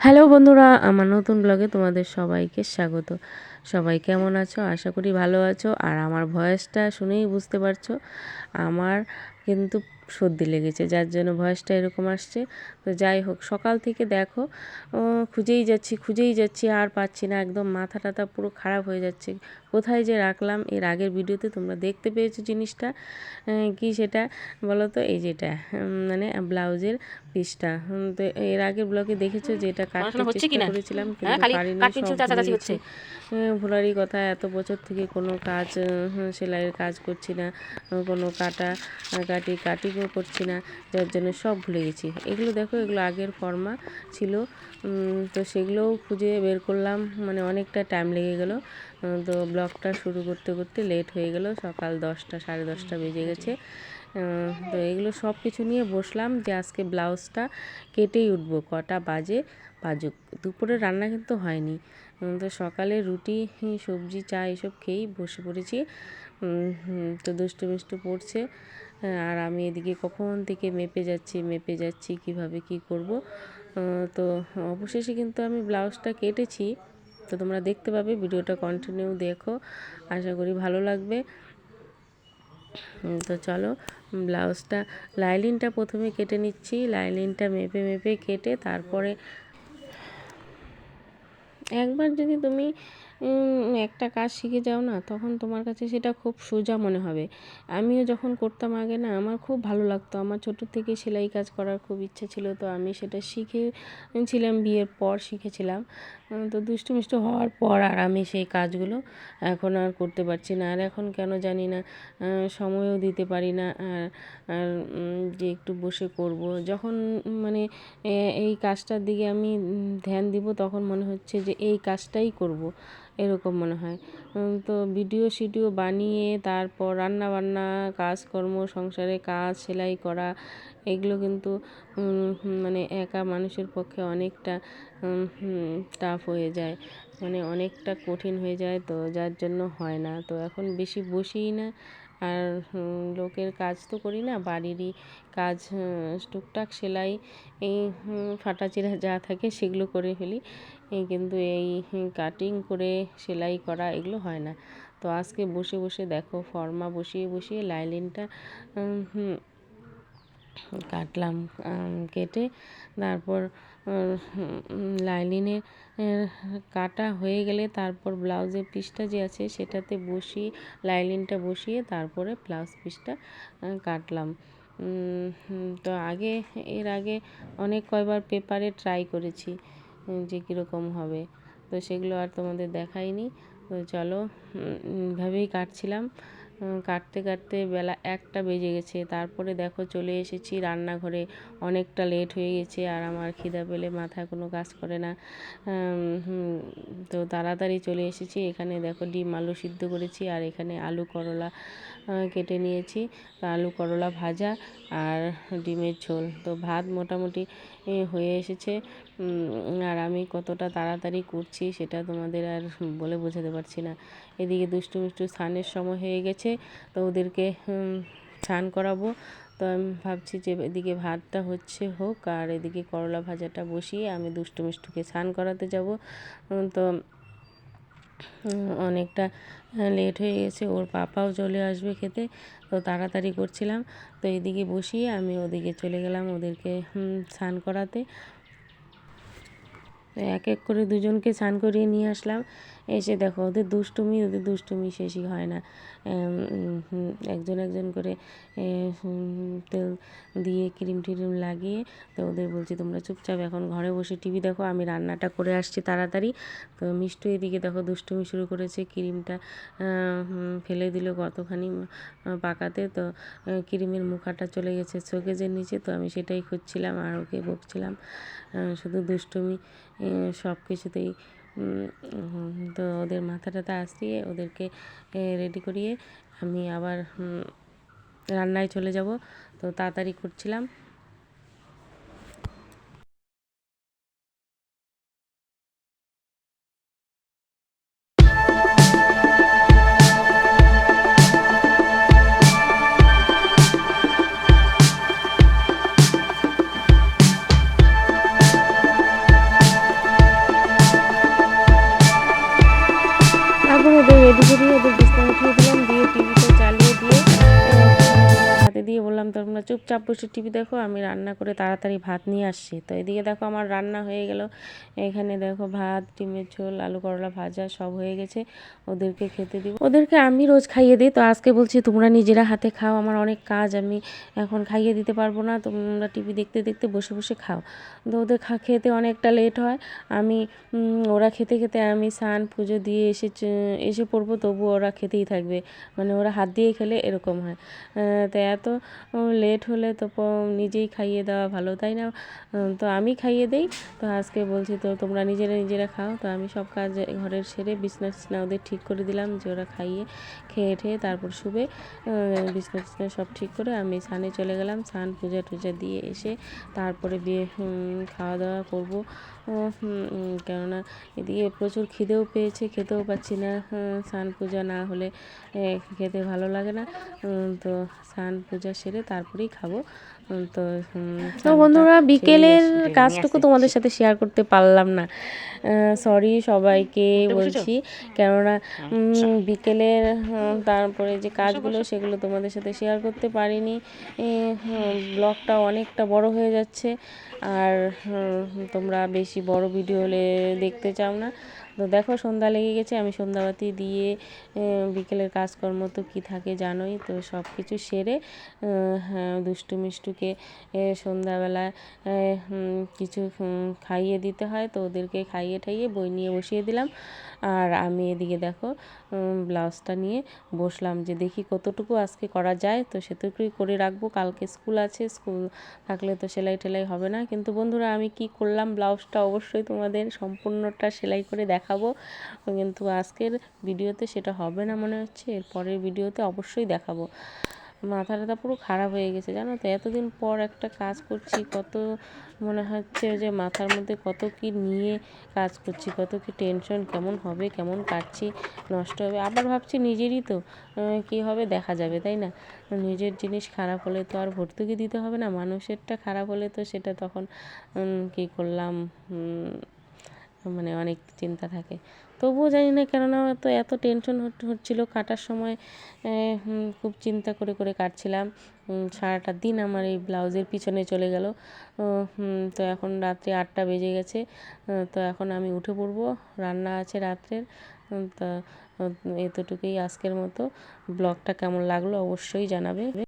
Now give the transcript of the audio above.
Hello বন্ধুরা, আমার নতুন ব্লগে তোমাদের সবাইকে স্বাগত। সবাই কেমন আছো? আশা করি ভালো আছো। আর আমার ভয়েসটা শুনেই বুঝতে পারছ, আমার কিন্তু সর্দি লেগেছে, যার জন্য ভয়েসটা এরকম আসছে। তো যাই হোক, সকাল থেকে দেখো খুঁজেই যাচ্ছি খুঁজেই যাচ্ছি, আর পাচ্ছি না। একদম মাথা টাথা পুরো খারাপ হয়ে যাচ্ছে। কোথায় যে রাখলাম? এর আগের ভিডিওতে তোমরা দেখতে পেয়েছ জিনিসটা। কি সেটা? বলো তো? এই যেটা মানে ব্লাউজের পিসটা। তো এর আগে ব্লগে দেখেছ যে এটা কাটতে চেষ্টা করেছিলাম কিন্তু পারিনি হচ্ছে। ভুলারি কথা এত বছর থেকে কোনো কাজ সেলাইয়ের কাজ করছি না কোনো কাটা কাটি কাটিংও করছি না যার জন্য সব ভুলে গেছি। এগুলো দেখো এগুলো আগের ফর্মা ছিল তো সেগুলোও খুঁজে বের করলাম মানে অনেকটা টাইম লেগে গেল তো ব্লগটা শুরু করতে করতে লেট হয়ে গেল সকাল দশটা সাড়ে দশটা বেজে গেছে। তো এগুলো সব কিছু নিয়ে বসলাম যে আজকে ব্লাউজটা কেটেই উঠবো, কটা বাজে বাজুক। দুপুরে রান্না কিন্তু হয়নি। তো সকালে রুটি, সবজি, চা এসব খেয়েই বসে পড়েছি। তো দুষ্টু মিষ্টু পড়ছে আর আমি এদিকে কখন থেকে মেপে যাচ্ছি মেপে যাচ্ছি, কীভাবে কি করব। তো অবশেষে কিন্তু আমি ব্লাউজটা কেটেছি। তো তোমরা দেখতে পাবে, ভিডিওটা কন্টিনিউ দেখো। আশা করি ভালো লাগবে। তো চলো ব্লাউজটা, লাইলিনটা প্রথমে কেটে নিচ্ছি। লাইলিনটা মেপে মেপে কেটে তারপরে একবার যদি তুমি একটা কাজ শিখে যাও না, তখন তোমার কাছে সেটা খুব সোজা মনে হবে। আমিও যখন করতাম আগে না, আমার খুব ভালো লাগতো। আমার ছোটো থেকে সেলাই কাজ করার খুব ইচ্ছা ছিল, তো আমি সেটা শিখেছিলাম বিয়ের পর শিখেছিলাম। তো দুষ্টু মিষ্টু হওয়ার পর আর আমি সেই কাজগুলো এখন আর করতে পারছি না। আর এখন কেন জানি না সময়ও দিতে পারি না। আর আর যে একটু বসে করব। যখন মানে এই কাজটার দিকে আমি ধ্যান দিব, তখন মনে হচ্ছে যে এই কাজটাই করব। এরকম মনে হয়। তো ভিডিও সিডিও বানিয়ে তারপর রান্না বান্না কাজকর্ম, সংসারে কাজ, সেলাই করা, এগুলো কিন্তু মানে একা মানুষের পক্ষে অনেকটা টাফ হয়ে যায়। মানে অনেকটা কঠিন হয়ে যায় তো যার জন্য হয় না। তো এখন বেশি বসিই না। আর লোকের কাজ তো করি না, বাড়িরই কাজ টুকটাক সেলাই, এই ফাটা চিরা যা থাকে সেগুলো করে ফেলি। কিন্তু এই কাটিং করে সেলাই করা এগুলো হয় না। তো আজকে বসে বসে দেখো ফর্মা বসিয়ে বসিয়ে লাইলিনটা কাটলাম কেটে তারপর লাইলিনের কাটা হয়ে গেলে তারপর ব্লাউজের পিসটা যে আছে সেটাতে বসিয়ে, লাইলিনটা বসিয়ে তারপরে ব্লাউজ পিসটা কাটলাম। তো আগে, এর আগে অনেক কয়বার পেপারে ট্রাই করেছি যে কীরকম হবে। তো সেগুলো আর তোমাদের দেখাইনি। তো চলো এভাবেই কাটছিলাম। কাটতে কাটতে বেলা একটা বেজে গেছে। তারপরে দেখো চলে এসেছি রান্নাঘরে। অনেকটা লেট হয়ে গেছে আর আমার খিদা পেলে মাথায় কোনো কাজ করে না। তো তাড়াতাড়ি চলে এসেছি। এখানে দেখো ডিম আলু সিদ্ধ করেছি আর এখানে আলু করলা কেটে নিয়েছি। আলু করলা ভাজা আর ডিমের ঝোল। তো ভাত মোটামুটি হয়ে এসেছে। আর আমি কতটা তাড়াতাড়ি করছি সেটা তোমাদের আর বলে বোঝাতে পারছি না। এদিকে দুষ্টু মিষ্টু স্নানের সময় হয়ে গেছে, তো ওদেরকে স্নান করাবো। তো আমি ভাবছি যে এদিকে ভাতটা হচ্ছে হোক, আর এদিকে করলা ভাজাটা বসিয়ে আমি দুষ্টু মিষ্টুকে স্নান করাতে যাব। তো অনেকটা লেট হয়ে গেছে, ওর পাপাও চলে আসবে খেতে, তো তাড়াতাড়ি করছিলাম। তো এদিকে বসিয়ে আমি ওদিকে চলে গেলাম ওদেরকে স্নান করাতে। এক এক করে দুজনকে স্নান করিয়ে নিয়ে আসলাম। এসে দেখো ওদের দুষ্টুমি ওদের দুষ্টুমি শেষই হয় না। একজন একজন করে তেল দিয়ে ক্রিম টিরিম লাগিয়ে তো ওদের বলছি, তোমরা চুপচাপ এখন ঘরে বসে টিভি দেখো, আমি রান্নাটা করে আসছি তাড়াতাড়ি। তো মিষ্টু এদিকে দেখো দুষ্টুমি শুরু করেছে, ক্রিমটা ফেলে দিল কতখানি পাকাতে। তো ক্রিমের মুখাটা চলে গেছে চোখেজের নিচে, তো আমি সেটাই খুঁজছিলাম আর ওকে বকছিলাম। শুধু দুষ্টুমি সব কিছুতেই তো ওদের মাথা টাথা আসিয়ে ওদেরকে রেডি করিয়ে আমি আবার রান্নায় চলে যাব। তো তাড়াতাড়ি করছিলাম। চুপচাপ বসে টিভি দেখো, আমি রান্না করে তাড়াতাড়ি ভাত নিয়ে আসছি। তো এদিকে দেখো আমার রান্না হয়ে গেল। এখানে দেখো ভাত, ডিমের ঝোল, আলু করলা ভাজা সব হয়ে গেছে। ওদেরকে খেতে দিব। ওদেরকে আমি রোজ খাইয়ে দিই। তো আজকে বলছি, তোমরা নিজেরা হাতে খাও, আমার অনেক কাজ, আমি এখন খাইয়ে দিতে পারব না। তোমরা টিভি দেখতে দেখতে বসে বসে খাও। তো ওদের খা, খেতে অনেকটা লেট হয়। আমি ওরা খেতে খেতে আমি স্নান, পুজো দিয়ে এসে এসে পড়ব তবু ওরা খেতেই থাকবে। মানে ওরা হাত দিয়ে খেলে, এরকম হয়। তো এত লেট হলে তো নিজেই খাইয়ে দেওয়া ভালো তাই না? তো আমি খাইয়ে দেই। তো আজকে বলছি তো তোমরা নিজেরা নিজেরা খাও। তো আমি সব কাজ ঘরের সেরে বিছনা টিছনা ওদের ঠিক করে দিলাম যে ওরা খাইয়ে খেয়ে ঠেয়ে তারপর শুবে। বিছনা টিছনা সব ঠিক করে আমি স্নানে চলে গেলাম। স্নান পূজা টুজা দিয়ে এসে তারপরে বিয়ে খাওয়া দাওয়া করব। কেননা এদিকে প্রচুর খিদেও পেয়েছে খেতেও পাচ্ছি না। উম, স্নান পূজা না হলে খেতে ভালো লাগে না। তো স্নান পূজা সেরে তারপরেই খাব। তো তো বন্ধুরা বিকেলের কাজটুকু তোমাদের সাথে শেয়ার করতে পারলাম না। সরি সবাইকে বলছি। কেননা বিকেলের তারপরে যে কাজগুলো সেগুলো তোমাদের সাথে শেয়ার করতে পারিনি। ব্লগটা অনেকটা বড় হয়ে যাচ্ছে। আর তোমরা বেশি বড় ভিডিও হলে দেখতে চাও না। তো দেখো সন্ধ্যা লেগে গেছে আমি সন্ধ্যাবাতি দিয়ে বিকেলের কাজকর্ম তো কী থাকে জানোই তো সব কিছু সেরে হ্যাঁ, দুষ্টু মিষ্টুকে এ, সন্ধ্যাবেলায় কিছু খাইয়ে দিতে হয় তো ওদেরকে খাইয়ে ঠাইয়ে বই নিয়ে বসিয়ে দিলাম। আর আমি এদিকে দেখো ব্লাউজটা নিয়ে বসলাম যে দেখি কতটুকু আজকে করা যায় তো সেটুকুই করে রাখব কালকে স্কুল আছে স্কুল থাকলে তো সেলাই টেলাই হবে না। কিন্তু বন্ধুরা আমি কি করলাম ব্লাউজটা অবশ্যই তোমাদের সম্পূর্ণটা সেলাই করে দেখাবো। কিন্তু আজকের ভিডিওতে সেটা হবে না মনে হচ্ছে। এর পরের ভিডিওতে অবশ্যই দেখাবো। মাথা টাথা পুরো খারাপ হয়ে গেছে, জানো তো? এতদিন পর একটা কাজ করছি, কত মনে হচ্ছে যে মাথার মধ্যে কত কি নিয়ে কাজ করছি, কত কি টেনশন কেমন হবে, কেমন কাটছি, নষ্ট হবে। আবার ভাবছি নিজেরই তো কি হবে, দেখা যাবে, তাই না? নিজের জিনিস খারাপ হলে তো আর ভর্তুকি দিতে হবে না, মানুষেরটা খারাপ হলে তো সেটা তখন কি করলাম মানে অনেক চিন্তা থাকে। তবুও জানি না কেননা তো এত টেনশন হচ্ছিল। কাটার সময় খুব চিন্তা করে করে কাটছিলাম। সারাটা দিন আমার এই ব্লাউজের পিছনে চলে গেল। তো এখন রাত্রি আটটা বেজে গেছে। তো এখন আমি উঠে পড়ব। রান্না আছে রাত্রের। তা এতটুকুই আজকের মতো। ব্লগটা কেমন লাগল অবশ্যই জানাবে।